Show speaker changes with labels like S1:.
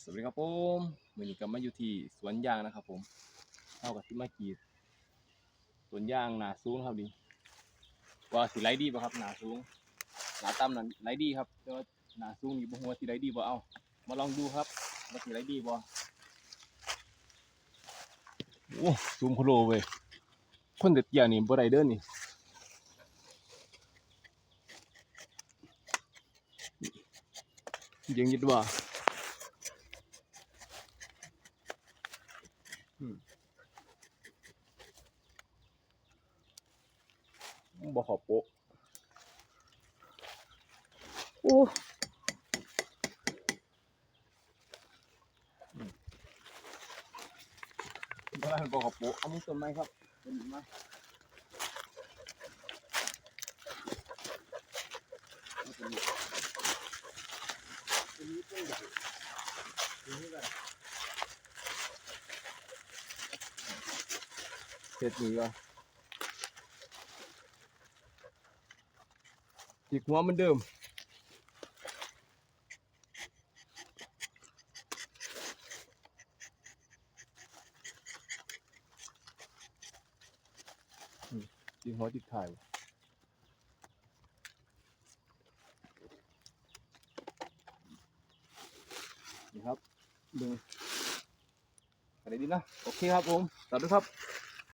S1: สวัสดีครับผมวันนี้ก็มาอยู่ที่สวนยางนะครับผมเท่ากับที่มากีดสวนยางหนาสูงครับดิว่าสิไรดีป่ะครับหนาสูงหนาต่ำนั้นไรดีครับแต่ว่าหนาสูงนี่บ่ฮู้ว่าสิไรดีบ่เอามาลองดูครับว่าสิไรดีบ่โอ้สูงโคโลเว้ยคนเด็ดเตี้ยนี่บ่ได้เด้อนี่ยังยิดว่า บ่ขอโปะ
S2: โอ้
S1: บ่ได้บ่ขอโปะเอามึงต้นไม้ครับต้นไม้เอาต้นนี้ต้นนี้ต้นใหญ่ต้นนี้ก็ เสร็จนี่ก็จิกหัวเหมันเดิมจิกหัวจิกถ่ายนี่ครับดูอะไรดีนะ โอเคครับผม ตัดด้วยครับ